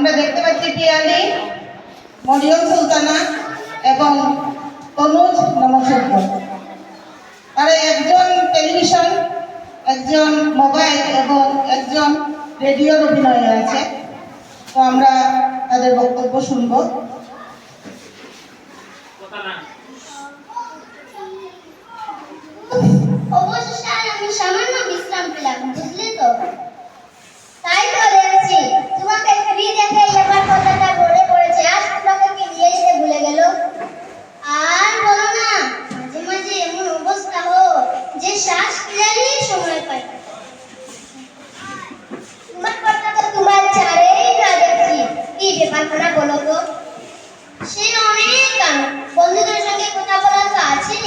আমরা দেখতে পাচ্ছি পিয়ালি, মরিয়ম সুলতানা এবং তনুজ নমসভ্য তারা একজন টেলিভিশন, একজন মোবাইল এবং একজন রেডিওর অভিনয়ে আছে। তো আমরা তাদের বক্তব্য শুনব। শ্বাস ক্লিয়ারই সময় পাই। তোমার কথা তো তোমার চারেই না দেখছি কি ব্যাপারখানা বলো তো সে অনেক কারণ। বন্ধুদের সঙ্গে কথা বলা তো আছে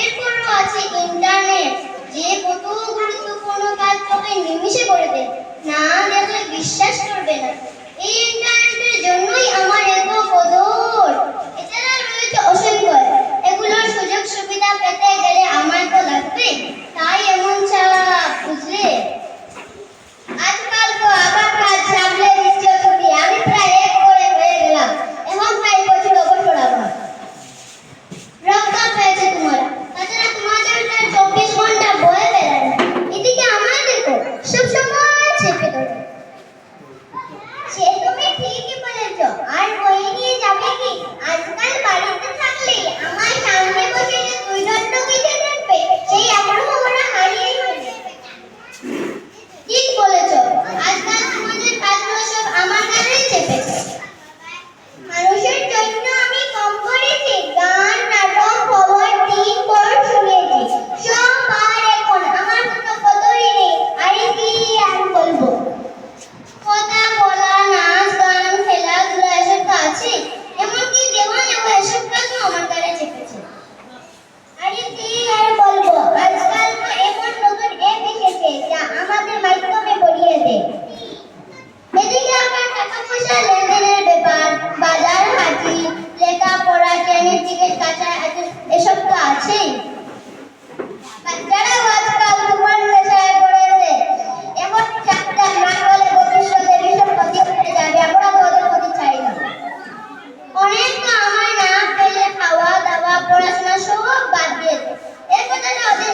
এরপরও আছে ইন্টারনেট যে কত গুরুত্বপূর্ণ কাজ তোকে নিমিষে করে দেয়। না দেখলে বিশ্বাস করবে না। এই equal আছে। না হলে না। অনেক আমার না পেলে খাওয়া দাওয়া পড়াশোনা সব বাদ দিয়ে এর কথা ওদের